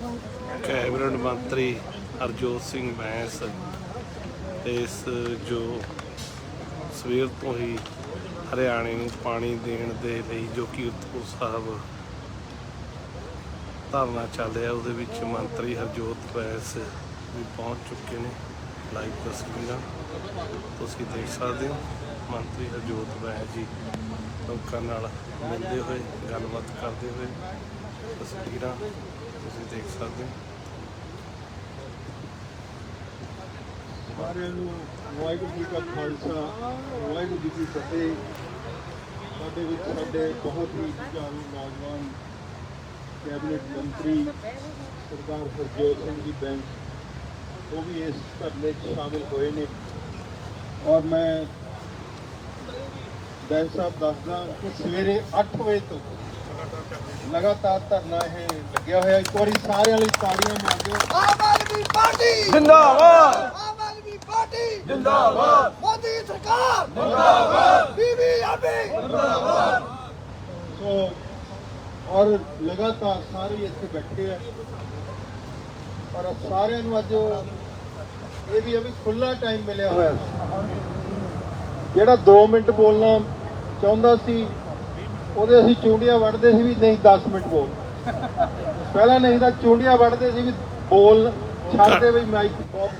Cabinet ਮੰਤਰੀ ਹਰਜੋਤ ਸਿੰਘ ਬੈਂਸ ਇਸ ਜੋ ਸਵੇਰ ਤੋਂ ਹੀ ਹਰਿਆਣੇ ਨੂੰ ਪਾਣੀ ਦੇਣ ਦੇ ਲਈ ਜੋ ਕੀਰਤਪੁਰ ਸਾਹਿਬ ਧਰਨਾ ਚੱਲ ਰਿਹਾ, ਉਹਦੇ ਵਿੱਚ ਮੰਤਰੀ ਹਰਜੋਤ ਬੈਂਸ ਵੀ ਪਹੁੰਚ ਚੁੱਕੇ ਨੇ। ਲਾਈਵ ਤਸਵੀਰਾਂ ਤੁਸੀਂ ਦੇਖ ਸਕਦੇ ਹੋ। ਮੰਤਰੀ ਹਰਜੋਤ ਬੈਂਸ ਜੀ ਲੋਕਾਂ ਨਾਲ ਮਿਲਦੇ ਹੋਏ, ਗੱਲਬਾਤ ਕਰਦੇ ਹੋਏ ਤਸਵੀਰਾਂ ਤੁਸੀਂ ਦੇਖ ਸਕਦੇ ਸਾਰਿਆਂ ਨੂੰ ਵਾਹਿਗੁਰੂ ਜੀ ਕਾ ਖਾਲਸਾ, ਵਾਹਿਗੁਰੂ ਜੀ ਕੀ ਫਤਿਹ। ਸਾਡੇ ਵਿੱਚ ਸਾਡੇ ਬਹੁਤ ਹੀ ਜੁਝਾਰੂ ਨੌਜਵਾਨ ਕੈਬਨਿਟ ਮੰਤਰੀ ਸਰਦਾਰ ਹਰਜੋਤ ਸਿੰਘ ਜੀ ਬੈਂਕ, ਉਹ ਵੀ ਇਸ ਧਰਨੇ 'ਚ ਸ਼ਾਮਿਲ ਹੋਏ ਨੇ। ਔਰ ਮੈਂ ਬੈਂਕ ਸਾਹਿਬ ਦੱਸਦਾ ਕਿ ਸਵੇਰੇ 8 ਵਜੇ ਤੋਂ ਲਗਾਤਾਰ ਧਰਨਾ ਇਹ ਲੱਗਿਆ ਹੋਇਆ। ਇੱਕ ਵਾਰੀ ਸਾਰਿਆਂ ਲਈ ਤਾੜੀਆਂ ਮਾਰ। ਦਿਓ ਆਮ ਆਦਮੀ ਪਾਰਟੀ! ਜਿੰਦਾਬਾਦ! ਆਮ ਆਦਮੀ ਪਾਰਟੀ! ਜਿੰਦਾਬਾਦ! ਮੋਦੀ ਸਰਕਾਰ! ਜਿੰਦਾਬਾਦ! ਬੀਬੀਐਮਬੀ ਸੋ ਔਰ ਲਗਾਤਾਰ ਸਾਰੇ ਇੱਥੇ ਬੈਠੇ ਆ। ਔਰ ਸਾਰਿਆਂ ਨੂੰ ਅੱਜ ਇਹ ਵੀ ਅਭੀ ਖੁੱਲਾ ਟਾਈਮ ਮਿਲਿਆ ਹੋਇਆ। ਜਿਹੜਾ 2 ਮਿੰਟ ਬੋਲਣਾ ਚਾਹੁੰਦਾ ਸੀ ਉਹਦੇ ਅਸੀਂ ਚੁੰਡੀਆਂ ਵੜਦੇ ਸੀ ਵੀ ਨਹੀਂ 10 ਮਿੰਟ ਬੋਲ। ਪਹਿਲਾਂ ਨਹੀਂ ਤਾਂ ਚੁੰਡੀਆਂ ਵੜਦੇ ਸੀ ਵੀ ਬੋਲ ਛੱਡਦੇ ਵੀ ਮਾਈਕ ਬਹੁਤ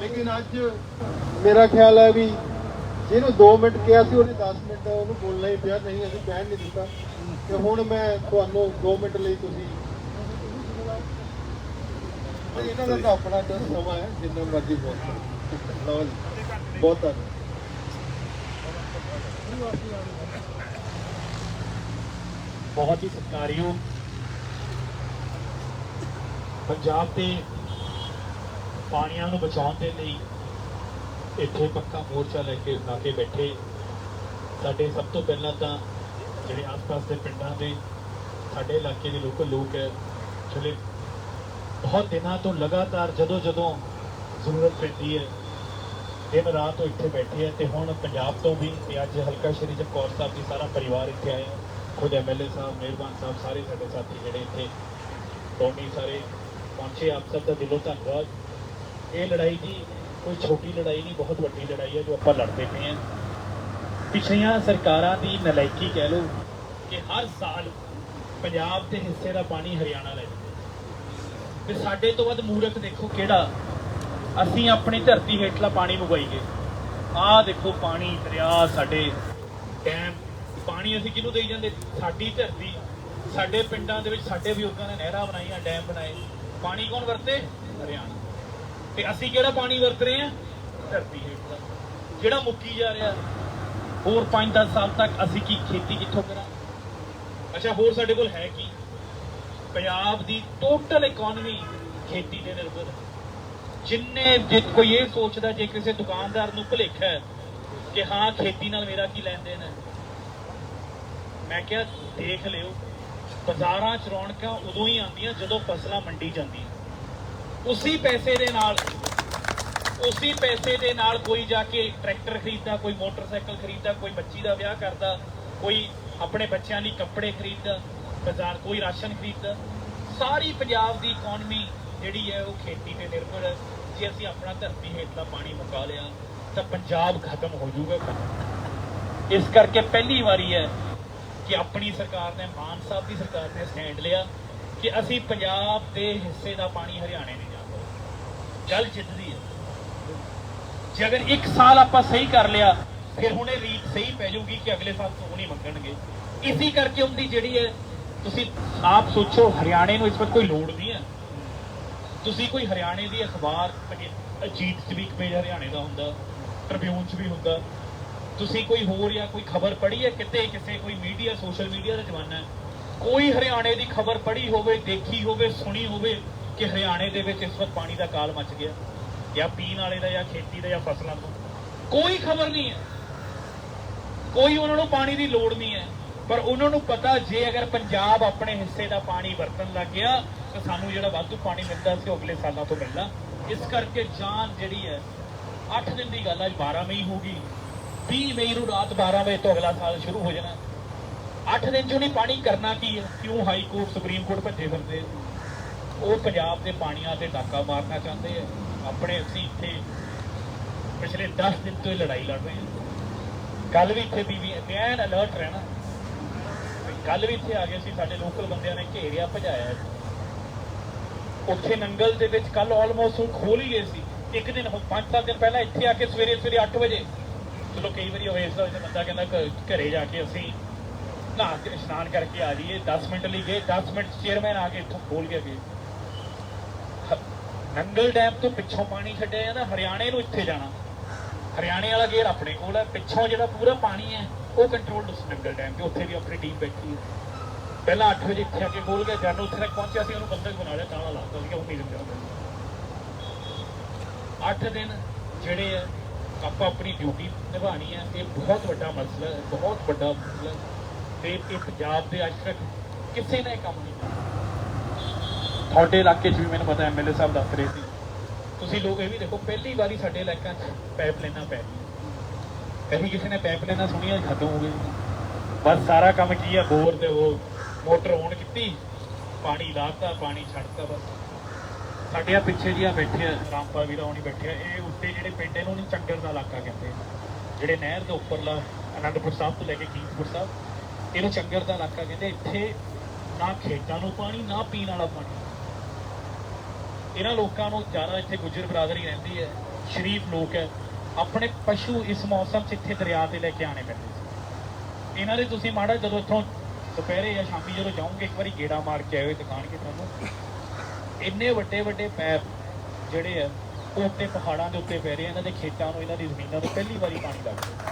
ਲੇਕਿਨ ਅੱਜ ਮੇਰਾ ਖਿਆਲ ਹੈ ਵੀ ਜਿਹਨੂੰ 2 ਮਿੰਟ ਕਿਹਾ ਸੀ, ਉਹਨੇ 10 ਮਿੰਟ ਉਹਨੂੰ ਬੋਲਣਾ ਹੀ ਪਿਆ, ਨਹੀਂ ਅਸੀਂ ਕਹਿਣ ਨਹੀਂ ਦਿੱਤਾ। ਤੇ ਹੁਣ ਮੈਂ ਤੁਹਾਨੂੰ 2 ਮਿੰਟ ਲਈ ਤੁਸੀਂ ਇਹਨਾਂ ਦਾ ਤਾਂ ਆਪਣਾ ਤਾਂ ਸਮਾਂ ਹੈ, ਜਿੰਨਾ ਮਰਜ਼ੀ ਬੋਲ ਲਓ ਬਹੁਤ ਧੰਨਵਾਦ। ਬਹੁਤ ਹੀ ਸਤਿਕਾਰਯੋਗ ਪੰਜਾਬ ਦੇ ਪਾਣੀਆਂ ਨੂੰ ਬਚਾਉਣ ਦੇ ਲਈ ਇੱਥੇ ਪੱਕਾ ਮੋਰਚਾ ਲੈ ਕੇ ਲਾ ਕੇ ਬੈਠੇ। ਸਾਡੇ ਸਭ ਤੋਂ ਪਹਿਲਾਂ ਤਾਂ ਜਿਹੜੇ ਆਸ-ਪਾਸ ਦੇ ਪਿੰਡਾਂ ਦੇ, ਸਾਡੇ ਇਲਾਕੇ ਦੇ ਲੋਕਲ ਲੋਕ ਹੈ ਜਿਹੜੇ ਬਹੁਤ ਦਿਨਾਂ ਤੋਂ ਲਗਾਤਾਰ ਜਦੋਂ ਜਦੋਂ ਜ਼ਰੂਰਤ ਪੈਂਦੀ ਹੈ, ਦਿਨ ਰਾਤ ਉਹ ਇੱਥੇ ਬੈਠੇ ਆ ਤੇ ਹੁਣ ਪੰਜਾਬ ਤੋਂ ਵੀ ਤੇ ਅੱਜ ਹਲਕਾ ਸ਼੍ਰੀ ਚਮਕੌਰ ਸਾਹਿਬ ਦੀ ਸਾਰਾ ਪਰਿਵਾਰ ਇੱਥੇ ਆਇਆ। ਖੁਦ ਐਮਐਲਏ ਸਾਹਿਬ, ਮਿਹਰਬਾਨ ਸਾਹਿਬ, ਸਾਰੇ ਸਾਡੇ ਸਾਥੀ ਜਿਹੜੇ ਇੱਥੇ, ਕੌਮੀ ਸਾਰੇ ਪਹੁੰਚੇ ਆਪ ਸਭ ਦਾ ਦਿਲੋਂ ਧੰਨਵਾਦ। ਇਹ ਲੜਾਈ ਜੀ, ਕੋਈ ਛੋਟੀ ਲੜਾਈ ਨਹੀਂ, ਬਹੁਤ ਵੱਡੀ ਲੜਾਈ ਹੈ ਜੋ ਆਪਾਂ ਲੜਦੇ ਪਏ ਹਾਂ। ਪਿਛਲੀਆਂ ਸਰਕਾਰਾਂ ਦੀ ਨਲਾਇਕੀ ਕਹਿ ਲਓ ਕਿ ਹਰ ਸਾਲ ਪੰਜਾਬ ਦੇ ਹਿੱਸੇ ਦਾ ਪਾਣੀ ਹਰਿਆਣਾ ਲੈ ਜਾਂਦੇ ਤੇ ਸਾਡੇ ਤੋਂ ਵੱਧ ਮੂਰਖ ਦੇਖੋ ਕਿਹੜਾ? ਅਸੀਂ ਆਪਣੀ ਧਰਤੀ ਹੇਠਲਾ ਪਾਣੀ ਮੁਗਾਈਏ ਆਹ ਦੇਖੋ ਪਾਣੀ, ਦਰਿਆ ਸਾਡੇ। ਡੈਮ ਪਾਣੀ ਅਸੀਂ ਕਿਹਨੂੰ ਦੇਈ ਜਾਂਦੇ? ਸਾਡੀ ਧਰਤੀ, ਸਾਡੇ ਪਿੰਡਾਂ ਦੇ ਵਿੱਚ ਸਾਡੇ ਬਜ਼ੁਰਗਾਂ ਨੇ ਨਹਿਰਾਂ ਬਣਾਈਆਂ, ਡੈਮ ਬਣਾਏ। ਪਾਣੀ ਕੌਣ ਵਰਤੇ? ਹਰਿਆਣਾ। ਤੇ ਅਸੀਂ ਕਿਹੜਾ ਪਾਣੀ ਵਰਤ ਰਹੇ ਹਾਂ? ਧਰਤੀ ਹੇਠਲਾ ਜਿਹੜਾ ਮੁੱਕੀ ਜਾ ਰਿਹਾ, ਹੋਰ 5-10 ਸਾਲ ਤੱਕ ਅਸੀਂ ਕੀ ਖੇਤੀ ਕਿੱਥੋਂ ਕਰਾਂਗੇ? ਅੱਛਾ, ਹੋਰ ਸਾਡੇ ਕੋਲ ਹੈ ਕੀ? ਪੰਜਾਬ ਦੀ ਟੋਟਲ ਇਕਨੋਮੀ ਖੇਤੀ ਤੇ ਨਿਰਭਰ ਹੈ। ਜਿੰਨੇ ਜੇ ਕੋਈ ਇਹ ਸੋਚਦਾ, ਜੇ ਕਿਸੇ ਦੁਕਾਨਦਾਰ ਨੂੰ ਭੁਲੇਖਾ ਹੈ ਕਿ ਹਾਂ, ਖੇਤੀ ਨਾਲ ਮੇਰਾ ਕੀ ਲੈਣ ਦੇਣ ਹੈ? ਮੈਂ ਕਿਹਾ ਦੇਖ ਲਿਓ, ਬਾਜ਼ਾਰਾਂ 'ਚ ਰੌਣਕਾਂ ਉਦੋਂ ਹੀ ਆਉਂਦੀਆਂ ਜਦੋਂ ਫਸਲਾਂ ਮੰਡੀ ਜਾਂਦੀਆਂ। ਉਸੇ ਪੈਸੇ ਦੇ ਨਾਲ, ਉਸੇ ਪੈਸੇ ਦੇ ਨਾਲ ਕੋਈ ਜਾ ਕੇ ਟਰੈਕਟਰ ਖਰੀਦਦਾ, ਕੋਈ ਮੋਟਰਸਾਈਕਲ ਖਰੀਦਦਾ, ਕੋਈ ਬੱਚੀ ਦਾ ਵਿਆਹ ਕਰਦਾ, ਕੋਈ ਆਪਣੇ ਬੱਚਿਆਂ ਲਈ ਕੱਪੜੇ ਖਰੀਦਦਾ, ਬਾਜ਼ਾਰ ਕੋਈ ਰਾਸ਼ਨ ਖਰੀਦਦਾ। ਸਾਰੀ ਪੰਜਾਬ ਦੀ ਇਕਨੋਮੀ ਜਿਹੜੀ ਹੈ ਉਹ ਖੇਤੀ ਤੇ ਨਿਰਭਰ ਹੈ। ਜੇ ਅਸੀਂ ਆਪਣਾ ਧਰਤੀ ਹੇਠਲਾ ਪਾਣੀ ਮੁਕਾ ਲਿਆ, ਤਾਂ ਪੰਜਾਬ ਖਤਮ ਹੋ ਜਾਊਗਾ। ਇਸ ਕਰਕੇ ਪਹਿਲੀ ਵਾਰੀ ਹੈ ਕਿ ਆਪਣੀ ਸਰਕਾਰ ਨੇ, ਮਾਨ ਸਾਹਿਬ ਦੀ ਸਰਕਾਰ ਨੇ ਸਟੈਂਡ ਲਿਆ ਕਿ ਅਸੀਂ ਪੰਜਾਬ ਦੇ ਹਿੱਸੇ ਦਾ ਪਾਣੀ ਹਰਿਆਣੇ ਨਹੀਂ ਜਾਂਦਾ ਗੱਲ ਜਿੱਤਦੀ ਹੈ। ਜੇ ਅਗਰ ਇੱਕ ਸਾਲ ਆਪਾਂ ਸਹੀ ਕਰ ਲਿਆ, ਫਿਰ ਹੁਣ ਇਹ ਰੀਤ ਸਹੀ ਪੈ ਜਾਊਗੀ ਕਿ ਅਗਲੇ ਸਾਲ ਤੋਂ ਨਹੀਂ ਮੰਗਣਗੇ। ਇਸੇ ਕਰਕੇ ਉਹਦੀ ਜਿਹੜੀ ਹੈ, ਤੁਸੀਂ ਆਪ ਸੋਚੋ, ਹਰਿਆਣੇ ਨੂੰ ਇਸ ਵਕਤ ਕੋਈ ਲੋੜ ਨਹੀਂ ਹੈ। ਤੁਸੀਂ ਕੋਈ ਹਰਿਆਣੇ ਦੀ ਅਖਬਾਰ, ਅਜੀਤ 'ਚ ਵੀ ਇੱਕ ਪੇਜ ਹਰਿਆਣੇ ਦਾ ਹੁੰਦਾ ਟ੍ਰਿਬਿਊਨ 'ਚ ਵੀ ਹੁੰਦਾ। ਤੁਸੀਂ ਕੋਈ ਹੋਰ ਜਾਂ ਕੋਈ ਖਬਰ ਪੜ੍ਹੀ ਹੈ ਕਿਤੇ ਕਿਸੇ ਕੋਈ ਮੀਡੀਆ, ਸੋਸ਼ਲ ਮੀਡੀਆ ਦਾ ਜ਼ਮਾਨਾ ਹੈ? ਕੋਈ ਹਰਿਆਣੇ ਦੀ ਖਬਰ ਪੜ੍ਹੀ ਹੋਵੇ, ਦੇਖੀ ਹੋਵੇ, ਸੁਣੀ ਹੋਵੇ ਕਿ ਹਰਿਆਣੇ ਦੇ ਵਿੱਚ ਇਸ ਵਕਤ ਪਾਣੀ ਦਾ ਕਾਲ ਮਚ ਗਿਆ? ਜਾਂ ਪੀਣ ਵਾਲੇ ਦਾ ਜਾਂ ਖੇਤੀ ਦਾ ਜਾਂ ਫਸਲਾਂ ਦਾ? ਕੋਈ ਖਬਰ ਨਹੀਂ ਹੈ। ਕੋਈ ਉਹਨਾਂ ਨੂੰ ਪਾਣੀ ਦੀ ਲੋੜ ਨਹੀਂ ਹੈ। ਪਰ ਉਹਨਾਂ ਨੂੰ ਪਤਾ ਜੇ ਅਗਰ ਪੰਜਾਬ ਆਪਣੇ ਹਿੱਸੇ ਦਾ ਪਾਣੀ ਵਰਤਣ ਲੱਗ ਗਿਆ, ਤਾਂ ਸਾਨੂੰ ਜਿਹੜਾ ਵਾਧੂ ਪਾਣੀ ਮਿਲਦਾ ਸੀ ਉਹ ਅਗਲੇ ਸਾਲਾਂ ਤੋਂ ਮਿਲਣਾ। ਇਸ ਕਰਕੇ ਜਾਨ ਜਿਹੜੀ ਹੈ 8 ਦਿਨ ਦੀ ਗੱਲ ਹੈ ਅੱਜ 12 ਮਈ ਹੋ ਗਈ। 20 ਮਈ ਨੂੰ ਰਾਤ 12 ਵਜੇ ਤੋਂ ਅਗਲਾ ਸਾਲ ਸ਼ੁਰੂ ਹੋ ਜਾਣਾ। 8 ਦਿਨ ਚੋਂ ਨਹੀਂ ਪਾਣੀ ਕਰਨਾ ਕੀ ਹੈ ਕਿਉਂ ਹਾਈ ਕੋਰਟ, ਸੁਪਰੀਮ ਕੋਰਟ ਭੱਜੇ ਫਿਰਦੇ ਉਹ ਪੰਜਾਬ ਦੇ ਪਾਣੀਆਂ ਤੇ ਡਾਕਾ ਮਾਰਨਾ ਚਾਹੁੰਦੇ ਆ। ਆਪਣੇ ਅਸੀਂ ਇੱਥੇ ਪਿਛਲੇ 10 ਦਿਨ ਤੋਂ ਇਹ ਲੜਾਈ ਲੜ ਰਹੇ ਹਾਂ ਕੱਲ ਵੀ ਇੱਥੇ ਬੀਬੀ ਐਨ ਅਲਰਟ ਰਹਿਣਾ। ਕੱਲ ਵੀ ਇੱਥੇ ਆ ਗਏ ਸੀ, ਸਾਡੇ ਲੋਕਲ ਬੰਦਿਆਂ ਨੇ ਘੇਰਿਆ, ਭਜਾਇਆ। ਉੱਥੇ ਨੰਗਲ ਦੇ ਵਿੱਚ ਕੱਲ ਆਲਮੋਸਟ ਖੋਲ ਹੀ ਗਏ ਸੀ। ਇੱਕ ਦਿਨ, ਹੁਣ ਪੰਜ ਸੱਤ ਦਿਨ ਪਹਿਲਾਂ ਇੱਥੇ ਆ ਕੇ ਸਵੇਰੇ ਸਵੇਰੇ 8 ਵਜੇ ਚਲੋ ਕਈ ਵਾਰੀ ਹੋਵੇ ਇਸ ਦਾ ਬੰਦਾ ਕਹਿੰਦਾ ਘ- ਘਰੇ ਜਾ ਕੇ ਅਸੀਂ ਨਹਾ ਕੇ ਇਸ਼ਨਾਨ ਕਰਕੇ ਆ ਜਾਈਏ 10 ਮਿੰਟ ਲਈ ਗਏ 10 ਮਿੰਟ ਚੇਅਰਮੈਨ ਆ ਕੇ ਇੱਥੋਂ ਖੋਲ ਕੇ ਗਏ। ਨੰਗਲ ਡੈਮ ਤੋਂ ਪਿੱਛੋਂ ਪਾਣੀ ਛੱਡਿਆ ਜਾਂਦਾ, ਹਰਿਆਣੇ ਨੂੰ ਇੱਥੇ ਜਾਣਾ। ਹਰਿਆਣੇ ਵਾਲਾ ਗੇਰ ਆਪਣੇ ਕੋਲ ਹੈ, ਪਿੱਛੋਂ ਜਿਹੜਾ ਪੂਰਾ ਪਾਣੀ ਹੈ, ਉਹ ਕੰਟਰੋਲ ਉਸ ਨੰਗਲ ਡੈਮ ਤੇ, ਉੱਥੇ ਵੀ ਆਪਣੀ ਟੀਮ ਬੈਠੀ ਹੈ। ਪਹਿਲਾਂ 8 ਵਜੇ ਇੱਥੇ ਆ ਕੇ ਖੋਲ ਗਿਆ ਜਦ ਉੱਥੇ ਤੱਕ ਪਹੁੰਚਿਆ ਸੀ, ਉਹਨੂੰ ਬੰਦਕ ਬਣਾ ਲਿਆ, ਤਾਲਾ ਲਾਤਾ ਸੀ ਉਹ ਨਹੀਂ ਦਿੰਦਾ 8 ਦਿਨ ਜਿਹੜੇ ਆ ਆਪਾਂ ਆਪਣੀ ਡਿਊਟੀ ਨਿਭਾਣੀ ਹੈ, ਇਹ ਬਹੁਤ ਵੱਡਾ ਮਸਲਾ ਹੈ, ਬਹੁਤ ਵੱਡਾ ਮਸਲਾ ਹੈ। ਤੇ ਇਹ ਪੰਜਾਬ ਦੇ ਅੱਜ ਤੱਕ ਕਿਸੇ ਨੇ ਇਹ ਕੰਮ ਨਹੀਂ ਕੀਤਾ। ਤੁਹਾਡੇ ਇਲਾਕੇ 'ਚ ਵੀ ਮੈਨੂੰ ਪਤਾ ਐਮਐਲਏ ਸਾਹਿਬ ਦੱਸ ਰਹੇ ਸੀ। ਤੁਸੀਂ ਲੋਕ ਇਹ ਵੀ ਦੇਖੋ, ਪਹਿਲੀ ਵਾਰੀ ਸਾਡੇ ਇਲਾਕਿਆਂ 'ਚ ਪਾਈਪ ਲਾਈਨਾਂ ਪੈ ਗਈਆਂ ਕਦੀ ਕਿਸੇ ਨੇ ਪਾਈਪਲਾਈਨਾਂ ਸੁਣੀਆਂ ਖਤਮ ਹੋ ਗਈ। ਬਸ ਸਾਰਾ ਕੰਮ ਕੀ ਹੈ ਬੋਰ ਤੇ ਉਹ ਮੋਟਰ ਔਨ ਕੀਤੀ, ਪਾਣੀ ਲਾਤਾ, ਪਾਣੀ ਛੱਡਤਾ ਬਸ। ਸਾਡੇ ਆ ਪਿੱਛੇ ਜੀ ਬੈਠੇ ਆ, ਰਾਮਪਾਲ ਵੀਰਾ ਹੋਣੀ ਬੈਠੇ ਆ, ਇਹ ਉੱਤੇ ਜਿਹੜੇ ਪਿੰਡ ਇਹਨੂੰ ਨਹੀਂ ਚੰਗਰ ਦਾ ਇਲਾਕਾ ਕਹਿੰਦੇ ਜਿਹੜੇ ਨਹਿਰ ਦੇ ਉੱਪਰਲਾ ਅਨੰਦਪੁਰ ਸਾਹਿਬ ਤੋਂ ਲੈ ਕੇ ਕੀਰਤਪੁਰ ਸਾਹਿਬ, ਇਹਨੂੰ ਚੰਗਰ ਦਾ ਇਲਾਕਾ ਕਹਿੰਦੇ ਇੱਥੇ ਨਾ ਖੇਤਾਂ ਨੂੰ ਪਾਣੀ, ਨਾ ਪੀਣ ਵਾਲਾ ਪਾਣੀ। ਇਹਨਾਂ ਲੋਕਾਂ ਨੂੰ ਜ਼ਿਆਦਾ ਇੱਥੇ ਗੁੱਜਰ ਬਰਾਦਰੀ ਰਹਿੰਦੀ ਹੈ, ਸ਼ਰੀਫ ਲੋਕ ਹੈ। ਆਪਣੇ ਪਸ਼ੂ ਇਸ ਮੌਸਮ 'ਚ ਇੱਥੇ ਦਰਿਆ ਤੇ ਲੈ ਕੇ ਆਣੇ ਪੈਂਦੇ ਸੀ। ਇਹਨਾਂ ਦੇ ਤੁਸੀਂ ਮਾੜਾ ਜਦੋਂ ਇੱਥੋਂ ਦੁਪਹਿਰੇ ਜਾਂ ਸ਼ਾਮੀ ਜਦੋਂ ਜਾਓਗੇ, ਇੱਕ ਵਾਰੀ ਗੇੜਾ ਮਾਰ ਕੇ ਆਇਓ ਦਿਖਾਣਗੇ ਤੁਹਾਨੂੰ। ਇੰਨੇ ਵੱਡੇ ਵੱਡੇ ਪੈਪ ਜਿਹੜੇ ਆ ਉਹ ਉੱਤੇ ਪਹਾੜਾਂ ਦੇ ਉੱਤੇ ਪੈ ਰਹੇ ਇਹਨਾਂ ਦੇ ਖੇਤਾਂ ਨੂੰ, ਇਹਨਾਂ ਦੀ ਜ਼ਮੀਨਾਂ ਨੂੰ ਪਹਿਲੀ ਵਾਰੀ ਪਾਣੀ ਲੱਗ ਰਿਹਾ।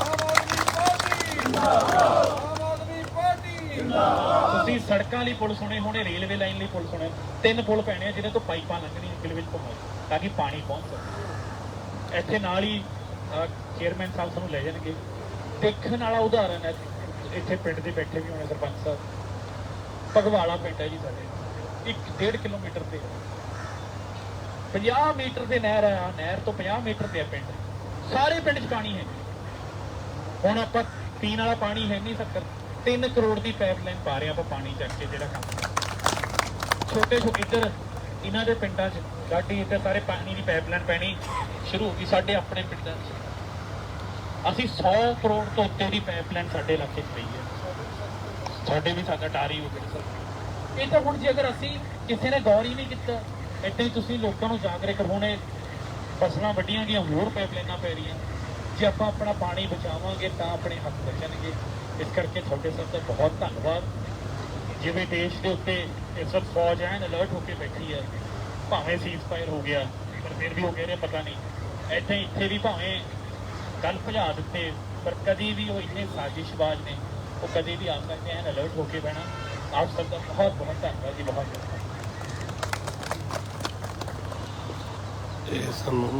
ਤੁਸੀਂ ਸੜਕਾਂ ਲਈ ਪੁਲ ਸੁਣੇ ਹੋਣੇ, ਰੇਲਵੇ ਲਾਈਨ ਲਈ ਪੁਲ ਸੁਣੇ, ਤਿੰਨ ਪੁਲ ਪੈਣੇ ਆ ਜਿਹਦੇ ਤੋਂ ਪਾਈਪਾਂ ਲੰਘਣੀਆਂ ਕਿਲੇ ਵਿੱਚ ਘੁੰਮਾਈ ਤਾਂ ਕਿ ਪਾਣੀ ਪਹੁੰਚ ਸਕੇ। ਇੱਥੇ ਨਾਲ ਹੀ ਚੇਅਰਮੈਨ ਸਾਹਿਬ ਤੁਹਾਨੂੰ ਲੈ ਜਾਣਗੇ। ਦੇਖਣ ਵਾਲਾ ਉਦਾਹਰਨ ਹੈ, ਇੱਥੇ ਪਿੰਡ ਦੇ ਬੈਠੇ ਵੀ ਹੋਣੇ ਸਰਪੰਚ ਸਾਹਿਬ। ਭਗਵਾਲਾ ਪਿੰਡ ਹੈ ਜੀ ਸਾਡੇ। ਇੱਕ ਡੇਢ ਕਿਲੋਮੀਟਰ ਤੇ 50 ਮੀਟਰ ਦੇ ਨਹਿਰ ਆ, ਨਹਿਰ ਤੋਂ 50 ਮੀਟਰ ਤੇ ਪਿੰਡ। ਸਾਰੇ ਪਿੰਡ 'ਚ ਪਾਣੀ ਹੈ ਹੁਣ ਆਪਾਂ ਪੀਣ ਵਾਲਾ ਪਾਣੀ ਹੈ ਨਹੀਂ ਸਕਰ 3 ਕਰੋੜ ਦੀ ਪਾਈਪਲਾਈਨ ਪਾ ਰਹੇ ਆਪਾਂ ਪਾਣੀ ਚੱਕ ਕੇ ਜਿਹੜਾ ਕੰਮ ਛੋਟੇ ਛੋਟੇ ਇੱਧਰ, ਇਹਨਾਂ ਦੇ ਪਿੰਡਾਂ 'ਚ ਗਾਡੀ ਇੱਧਰ ਸਾਰੇ ਪਾਣੀ ਦੀ ਪਾਈਪਲਾਈਨ ਪੈਣੀ ਸ਼ੁਰੂ ਹੋ ਗਈ ਸਾਡੇ ਆਪਣੇ ਪਿੰਡਾਂ 'ਚ। ਅਸੀਂ 100 ਕਰੋੜ ਤੋਂ ਉੱਤੇ ਦੀ ਪਾਈਪਲਾਈਨ ਸਾਡੇ ਇਲਾਕੇ 'ਚ ਪਈ ਹੈ। ਸਾਡੇ ਵੀ ਸਾਡਾ ਟਾਰੀ ਹੋ ਗਈ ਇਹ ਤਾਂ ਹੁਣ ਜੇ ਅਗਰ ਅਸੀਂ ਕਿਸੇ ਨੇ ਗੌਰ ਹੀ ਨਹੀਂ ਕੀਤਾ ਏਦਾਂ ਹੀ ਤੁਸੀਂ ਲੋਕਾਂ ਨੂੰ ਜਾਗਰੂਕ ਹੋਣੇ, ਫਸਲਾਂ ਵੱਡੀਆਂ ਗਈਆਂ, ਹੋਰ ਪਾਈਪਲਾਈਨਾਂ ਪੈ ਰਹੀਆਂ। ਜੇ ਆਪਾਂ ਆਪਣਾ ਪਾਣੀ ਬਚਾਵਾਂਗੇ, ਤਾਂ ਆਪਣੇ ਹੱਥ ਬਚਣਗੇ। ਇਸ ਕਰਕੇ ਤੁਹਾਡੇ ਸਭ ਦਾ ਬਹੁਤ ਧੰਨਵਾਦ। ਜਿਵੇਂ ਦੇਸ਼ ਦੇ ਉੱਤੇ ਇਸ ਵਕਤ ਫੌਜ ਐਨ ਅਲਰਟ ਹੋ ਕੇ ਬੈਠੀ ਹੈ, ਭਾਵੇਂ ਸੀਜ਼ਫਾਇਰ ਹੋ ਗਿਆ, ਪਰ ਫਿਰ ਵੀ ਹੋ ਗਿਆ ਨੇ ਪਤਾ ਨਹੀਂ। ਇੱਥੇ ਇੱਥੇ ਵੀ ਭਾਵੇਂ ਗੱਲ ਭਜਾ ਦਿੱਤੇ, ਪਰ ਕਦੀ ਵੀ ਉਹ ਇੰਨੇ ਸਾਜ਼ਿਸ਼ਬਾਜ਼ ਨੇ, ਉਹ ਕਦੀ ਵੀ ਆ ਸਕਦੇ ਐਨ ਅਲਰਟ ਹੋ ਕੇ ਬਹਿਣਾ। ਆਪ ਸਭ ਦਾ ਬਹੁਤ ਬਹੁਤ ਧੰਨਵਾਦ ਜੀ ਬਹੁਤ ਬਹੁਤ ਇਹ ਸਾਨੂੰ